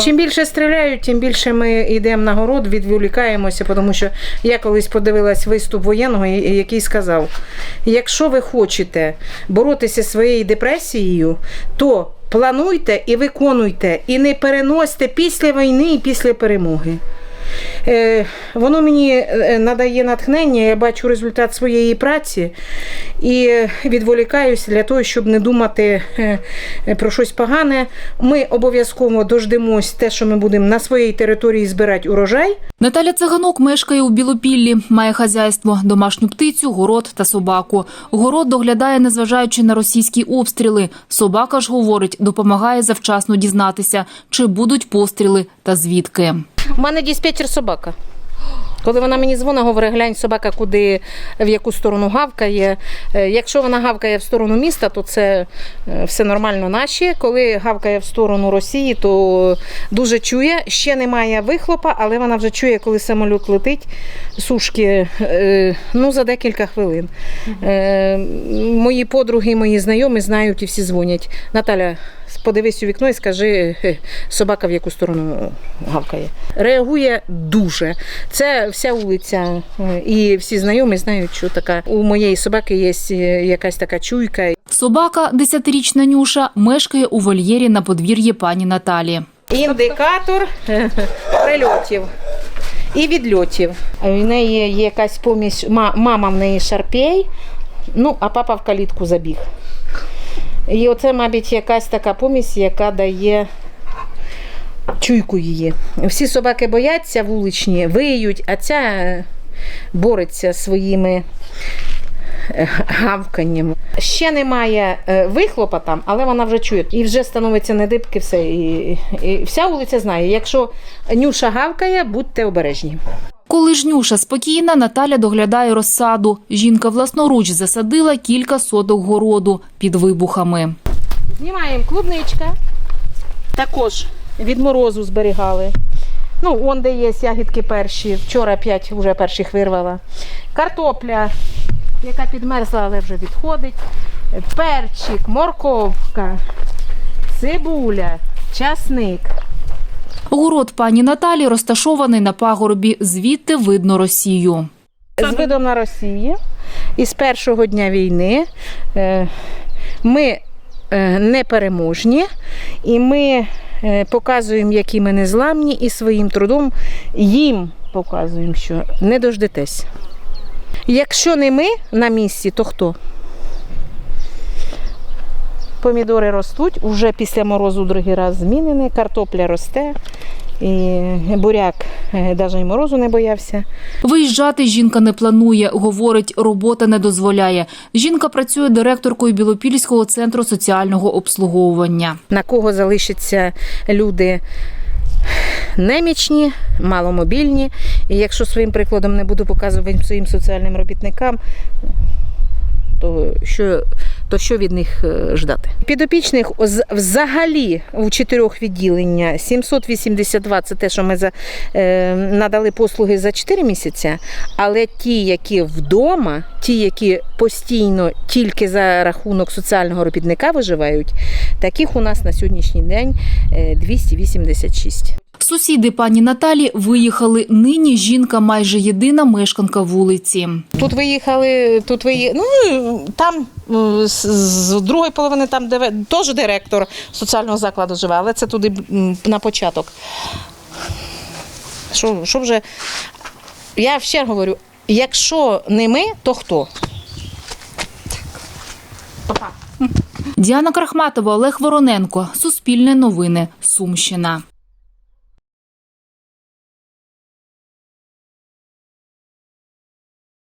Чим більше стріляють, тим більше ми йдемо на город, відволікаємося, тому що я колись подивилась виступ воєнного, який сказав: якщо ви хочете боротися своєю депресією, то плануйте і виконуйте, і не переносьте після війни і після перемоги. Е, воно мені е, надає натхнення, я бачу результат своєї праці і відволікаюся для того, щоб не думати е, про щось погане. Ми обов'язково дождемось те, що ми будемо на своїй території збирати урожай. Наталя Циганок мешкає у Білопіллі, має хазяйство, домашню птицю, город та собаку. Город доглядає, незважаючи на російські обстріли. Собака ж говорить, допомагає завчасно дізнатися, чи будуть постріли та звідки. У мене диспетчер собака. Коли вона мені дзвонить, говорить, глянь, собака куди, в яку сторону гавкає. Е, Якщо вона гавкає в сторону міста, то це е, все нормально наші. Коли гавкає в сторону Росії, то дуже чує. Ще немає вихлопа, але вона вже чує, коли самоліт летить, сушки е, ну, за декілька хвилин. Мої подруги, мої знайомі знають і всі дзвонять. Наталя, подивись у вікно і скажи, е, собака в яку сторону гавкає. Реагує дуже. Це вся вулиця, е, і всі знайомі знають, що така у моєї собаки є е, якась така чуйка. Собака, десятирічна Нюша, мешкає у вольєрі на подвір'ї пані Наталі. Індикатор е, прильотів. І відльотів. В неї є якась помість, мама в неї шарпей, ну, а папа в калітку забіг. І оце, мабуть, якась така помість, яка дає чуйку її. Всі собаки бояться вуличні, виють, а ця е, бореться своїми е, гавканням. Ще немає е, вихлопа там, але вона вже чує. І вже становиться не дибки все. І, і вся вулиця знає. Якщо Нюша гавкає, будьте обережні. Коли ж Нюша спокійна, Наталя доглядає розсаду. Жінка власноруч засадила кілька соток городу під вибухами. Знімаємо клубничка. Також від морозу зберігали. Ну, он де є ягідки перші. Вчора п'ять вже перших вирвала. Картопля, яка підмерзла, але вже відходить. Перчик, морковка, цибуля, часник. Город пані Наталі розташований на пагорбі, звідти видно Росію. З видом на Росію. І з першого дня війни е, ми е, непереможні, і ми е, показуємо, які ми незламні, і своїм трудом їм показуємо, що не дождетесь. Якщо не ми на місці, то хто? Помідори ростуть, вже після морозу другий раз змінені, картопля росте, і буряк навіть і морозу не боявся. Виїжджати жінка не планує, говорить, робота не дозволяє. Жінка працює директоркою Білопільського центру соціального обслуговування. на кого залишаться люди немічні, маломобільні. І якщо своїм прикладом не буду показувати своїм соціальним робітникам, то що, то що від них е, ждати? Підопічних взагалі у чотирьох відділення 782 це те, що ми за, е, надали послуги за 4 місяці, але ті, які вдома, ті, які постійно тільки за рахунок соціального робітника виживають, таких у нас на сьогоднішній день е, 286. Сусіди пані Наталі виїхали. Нині жінка майже єдина мешканка вулиці. Тут виїхали, тут виїхали, ну там з, з другої половини там де теж директор соціального закладу живе, але це туди на початок. Що, що вже? Я ще говорю, якщо не ми, то хто? Діана Крахматова, Олег Вороненко. Суспільне новини. Сумщина.